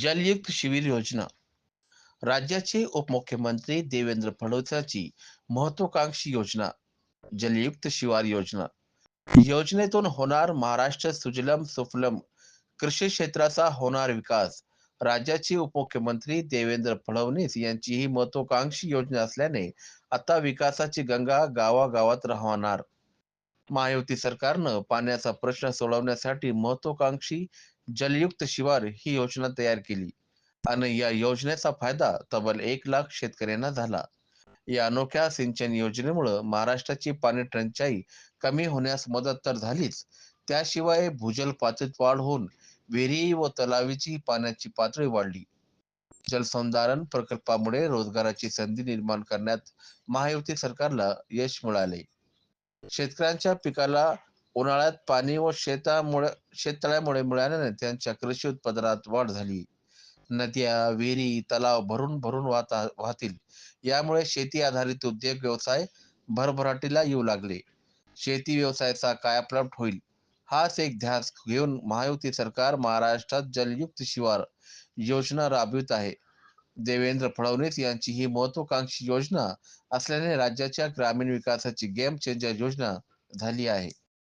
जलयुक्त शिबिर योजना. राज्याचे उपमुख्यमंत्री देवेंद्र फडणवीसांची महत्वाकांक्षी योजना जलयुक्त शिवार योजना. योजनेतून होणार महाराष्ट्र सुजलम सुफलम कृषी क्षेत्राचा होणार विकास राज्याचे उपमुख्यमंत्री देवेंद्र फडणवीस यांची ही महत्वाकांक्षी योजना असल्याने आता विकासाची गंगा गावागावात राहणार. महायुती सरकारनं पाण्याचा प्रश्न सोडवण्यासाठी महत्वाकांक्षी जलयुक्त शिवार ही योजना तयार केली. आणि या योजनेचा फायदा तब्बल एक लाख शेतकऱ्यांना झाला. या अनोख्या सिंचन योजनेमुळे महाराष्ट्राची पाणी टंचाई कमी होण्यास मदत तर झालीच. त्याशिवाय भूजल पातळीत वाढ होऊन विहिरी व तलावीची पाण्याची पातळी वाढली. जलसंधारण प्रकल्पामुळे रोजगाराची संधी निर्माण करण्यात महायुती सरकारला यश मिळाले. शेतकऱ्यांच्या पिकाला उन्हाळ्यात पाणी व शेतामुळे शेततळ्यामुळे मिळाल्याने त्यांच्या कृषी उत्पादनात वाढ झाली. नद्या विहिरी तलाव भरून भरून वाहता वाहतील. यामुळे शेती आधारित उद्योग व्यवसाय भरभराटीला येऊ लागले. शेती व्यवसायाचा कायापालट होईल. हाच एक ध्यास घेऊन महायुती सरकार महाराष्ट्रात जलयुक्त शिवार योजना राबवित आहे. देवेंद्र फडणवीस यांची ही महत्वाकांक्षी योजना असल्याने राज्याच्या ग्रामीण विकासाची गेम चेंजर योजना झाली आहे.